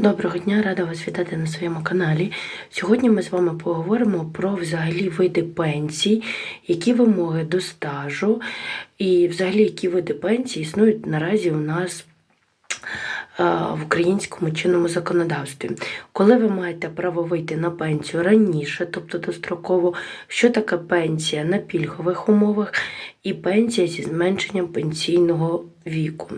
Доброго дня, рада вас вітати на своєму каналі. Сьогодні ми з вами поговоримо про взагалі види пенсій, які вимоги до стажу, і взагалі які види пенсій існують наразі у нас е, в українському чинному законодавстві. Коли ви маєте право вийти на пенсію раніше, тобто достроково, що таке пенсія на пільгових умовах і пенсія зі зменшенням пенсійного віку.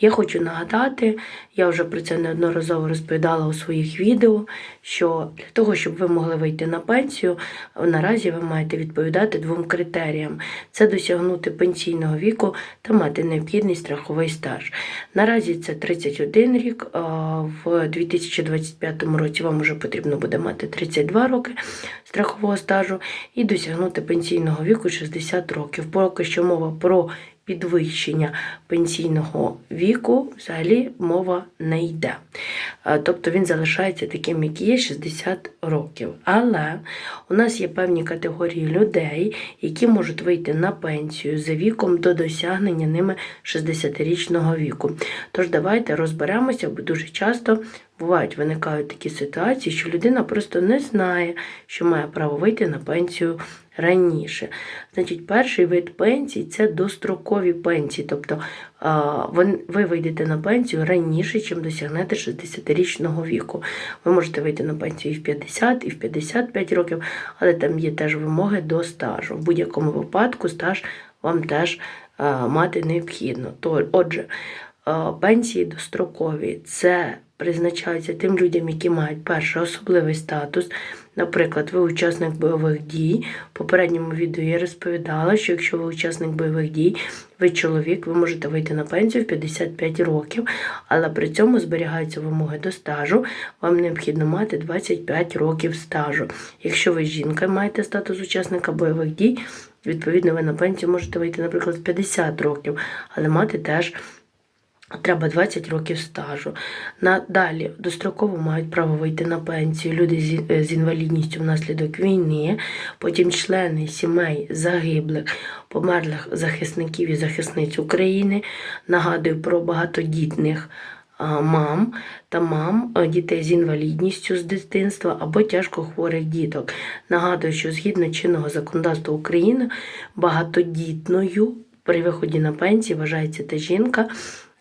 Я хочу нагадати, я вже про це неодноразово розповідала у своїх відео, що для того, щоб ви могли вийти на пенсію, наразі ви маєте відповідати двом критеріям: це досягнути пенсійного віку та мати необхідний страховий стаж. Наразі це 31 рік, в 2025 році вам вже потрібно буде мати 32 роки страхового стажу і досягнути пенсійного віку 60 років. Поки що мова про підвищення пенсійного віку взагалі мова не йде. Е, Тобто він залишається таким, як є 60 років. Але у нас є певні категорії людей, які можуть вийти на пенсію за віком до досягнення ними 60-річного віку. Тож давайте розберемося, бо дуже часто бувають виникають такі ситуації, що людина просто не знає, що має право вийти на пенсію раніше. Значить, перший вид пенсій це дострокові пенсії. Тобто ви вийдете на пенсію раніше, чим досягнете 60-річного віку. Ви можете вийти на пенсію і в 50, і в 55 років, але там є теж вимоги до стажу. В будь-якому випадку стаж вам теж мати необхідно. Отже, пенсії дострокові це призначаються тим людям, які мають перший особливий статус. Наприклад, ви учасник бойових дій. В попередньому відео я розповідала, що якщо ви учасник бойових дій, ви чоловік, ви можете вийти на пенсію в 55 років, але при цьому зберігаються вимоги до стажу. Вам необхідно мати 25 років стажу. Якщо ви жінка і маєте статус учасника бойових дій, відповідно, ви на пенсію можете вийти, наприклад, в 50 років, але мати теж Треба 20 років стажу. Надалі достроково мають право вийти на пенсію люди з, е, інвалідністю внаслідок війни, потім члени сімей загиблих, померлих захисників і захисниць України. Нагадую про багатодітних мам та мам дітей з інвалідністю з дитинства або тяжко хворих діток. Нагадую, що згідно чинного законодавства України багатодітною при виході на пенсію вважається та жінка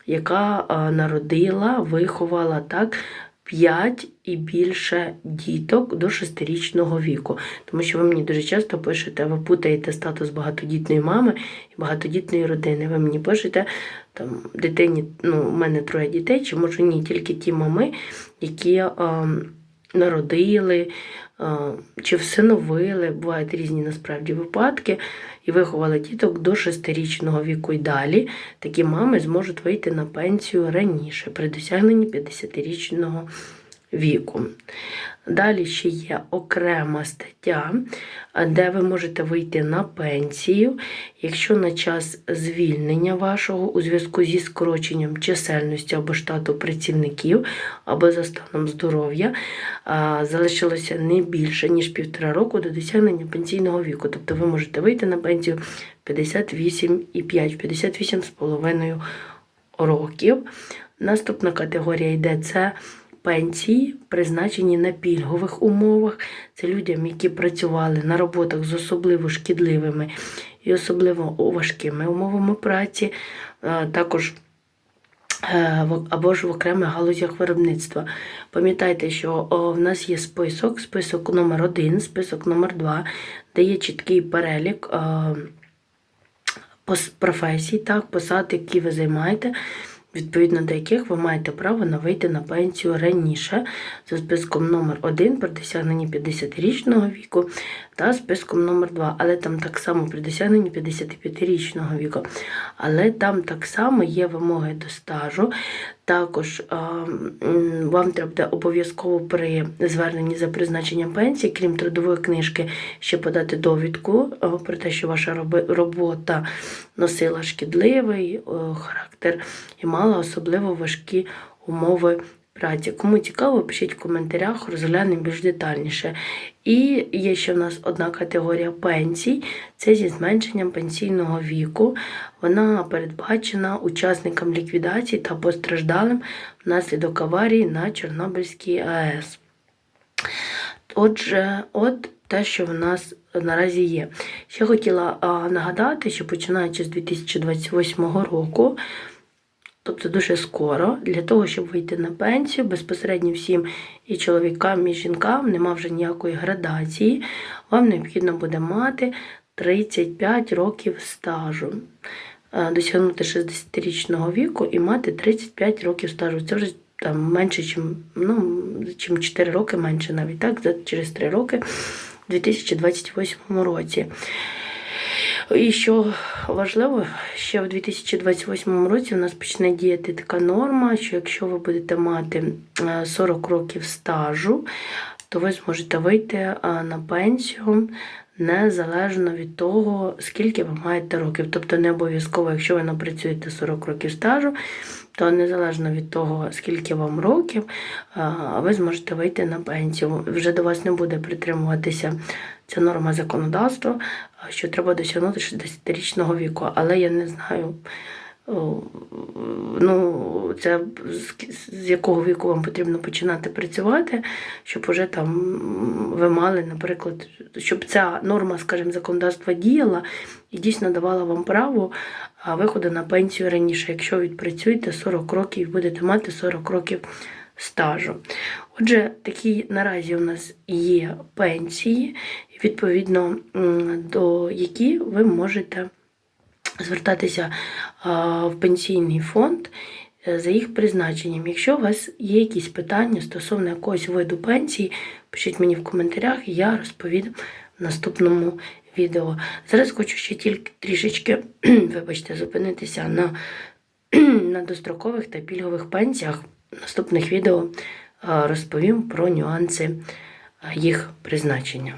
яка народила, виховала так 5 і більше діток до 6-річного віку. Тому що ви мені дуже часто пишете, ви путаєте статус багатодітної мами і багатодітної родини. Ви мені пишете, там дитині, ну, у мене троє дітей, чи можу ні, тільки ті мами, які а, народили. Чи всиновили, бувають різні насправді випадки, і виховали діток до 6-річного віку і далі, такі мами зможуть вийти на пенсію раніше при досягненні 50-річного віку. Далі ще є окрема стаття, де ви можете вийти на пенсію, якщо на час звільнення вашого у зв'язку зі скороченням чисельності або штату працівників, або за станом здоров'я залишилося не більше, ніж півтора року до досягнення пенсійного віку. Тобто ви можете вийти на пенсію 58,5, 58,5 років. Наступна категорія йде це пенсії, призначені на пільгових умовах. Це людям, які працювали на роботах з особливо шкідливими і особливо важкими умовами праці. Е, Також е, або ж в окремих галузях виробництва. Пам'ятайте, що в нас є список, список номер один, список номер два, де є чіткий перелік. е, професій, так, посад, які ви займаєте, відповідно до яких ви маєте право на вийти на пенсію раніше за списком номер 1 при досягненні 50-річного віку та списком номер 2 але там так само при досягненні 55-річного віку. Але там так само є вимоги до стажу. Також вам треба обов'язково при зверненні за призначенням пенсії, крім трудової книжки, ще подати довідку про те, що ваша робота носила шкідливий е, характер і мала особливо важкі умови праці. Кому цікаво, пишіть в коментарях, розглянемо більш детальніше. І є ще в нас одна категорія пенсій це зі зменшенням пенсійного віку. Вона передбачена учасникам ліквідації та постраждалим внаслідок аварії на Чорнобильській АЕС. Отже, от те, що в нас наразі є. Ще хотіла а, нагадати, що починаючи з 2028 року, тобто дуже скоро, для того, щоб вийти на пенсію, безпосередньо всім і чоловікам, і жінкам, нема вже ніякої градації, вам необхідно буде мати 35 років стажу. Е, Досягнути 60-річного віку і мати 35 років стажу. Це вже там менше, чим, ну, чим 4 роки менше навіть так, через 3 роки в 2028 році. І що важливо, ще в 2028 році у нас почне діяти така норма, що якщо ви будете мати е, 40 років стажу, то ви зможете вийти е, на пенсію незалежно від того, скільки ви маєте років. Тобто не обов'язково, якщо ви напрацюєте 40 років стажу, то незалежно від того, скільки вам років, ви зможете вийти на пенсію. Вже до вас не буде притримуватися ця норма законодавства, що треба досягнути 60-річного віку. Але я не знаю, ну, це з, якого віку вам потрібно починати працювати, щоб уже там ви мали, наприклад, щоб ця норма, скажімо, законодавства діяла і дійсно давала вам право виходу на пенсію раніше, якщо відпрацюєте 40 років і будете мати 40 років стажу. Отже, такі наразі у нас є пенсії, відповідно до які ви можете звертатися в пенсійний фонд за їх призначенням. Якщо у вас є якісь питання стосовно якогось виду пенсії, пишіть мені в коментарях, і я розповім в наступному відео. Зараз хочу ще тільки трішечки, вибачте, зупинитися на, на дострокових та пільгових пенсіях. В наступних відео розповім про нюанси їх призначення.